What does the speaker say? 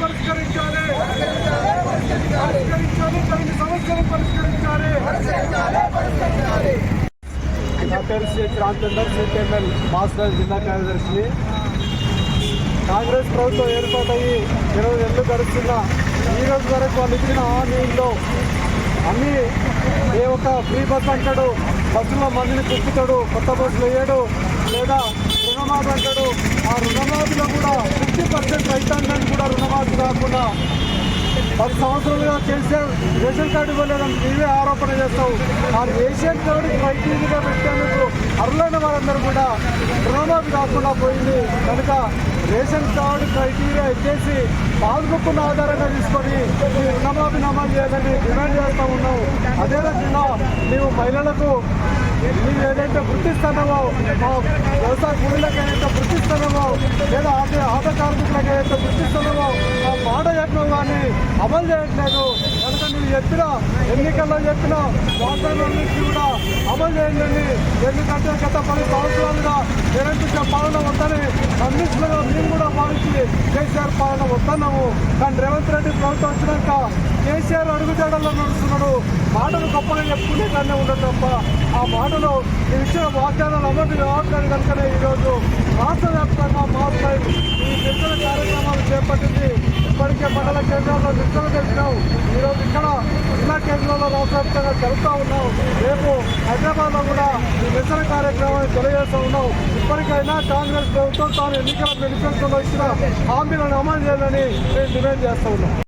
పరిష్కరించాలి పరిష్కరించాలి సమస్యలు పరిష్కరించాలి నా పేరు శ్రీ క్రాంతందర్ సిపిఎంఎల్ మాస్టర్ జిల్లా కార్యదర్శి కాంగ్రెస్ ప్రభుత్వం ఏర్పాటయ్యి ఇరవై ఏళ్ళు గడుస్తున్న ఈ రోజు వరకు వాళ్ళు ఇచ్చిన హామీల్లో అన్ని ఏ ఒక్క ఫ్రీ బస్ అంటాడు బస్సులో మందిని కుక్కుతాడు కొత్త బస్సులు వేయడు లేదా రుణమాఫీ అంటాడు ఆ రుణమాఫీలో కూడా ఫిఫ్టీ పర్సెంట్ రైతాంగానికి కూడా రుణమాఫీ కాకుండా పది సంవత్సరాలుగా కేసీఆర్ రేషన్ కార్డు ఇవ్వలేదని నీవే ఆరోపణ చేస్తావు. ఆ రేషన్ కార్డు క్రైటీరియా పెట్టేందుకు అర్హులైన వారందరూ కూడా రుణమాఫీ కాకుండా పోయింది. కనుక రేషన్ కార్డు క్రైటీరియా ఇచ్చేసి పాస్బుక్ను ఆధారంగా తీసుకొని ఈ రుణమాఫీ నమోదు చేయాలని డిమాండ్ చేస్తూ ఉన్నావు అదే రకంగా నీవు మహిళలకు నీవు ఏదైతే గుర్తిస్తానమో మా వ్యవసాయ కూలీలకు ఏదైతే గుర్తిస్తున్నావో లేదా ఆట ఆట కార్మికులకు ఏదైతే గుర్తిస్తున్నావో ఆ మాట చెప్పినావు కానీ అమలు చేయట్లేదు. కనుక నువ్వు చెప్పిన ఎన్నికల్లో చెప్పిన వాగ్దానాలన్నింటినీ కూడా అమలు చేయండి ఎందుకంటే గత పది సంవత్సరాలుగా నిరంతర పాలన వద్దని కమ్యూనిస్టులుగా మేము కూడా భావించి కేసీఆర్ పాలన వద్దన్నాము. కానీ రేవంత్ రెడ్డి ప్రభుత్వం వచ్చినాక కేసీఆర్ అడుగుజాడల్లో నడుస్తున్నాడు. మాటలు గొప్పగా చెప్పుకునే కానీ ఉండదు తప్ప ఆ మాటలు ఇచ్చిన వాగ్దానాలు అమలు కావట్లేదు కనుకనే ఈరోజు రాష్ట్ర వ్యాప్తంగా మండల కేంద్రాల్లో నిరసన చేసినాం ఈరోజు ఇక్కడ జిల్లా కేంద్రంలో రాష్ట్రవ్యాప్తంగా జరుగుతూ ఉన్నాం రేపు హైదరాబాద్లో కూడా నిరసన కార్యక్రమాన్ని తెలియజేస్తూ ఉన్నాం ఇప్పటికైనా కాంగ్రెస్ ప్రభుత్వం తాను ఎన్నికల మేనిఫెస్టోలో ఇచ్చిన హామీలను అమలు చేయాలని మేము డిమాండ్ చేస్తూ ఉన్నాం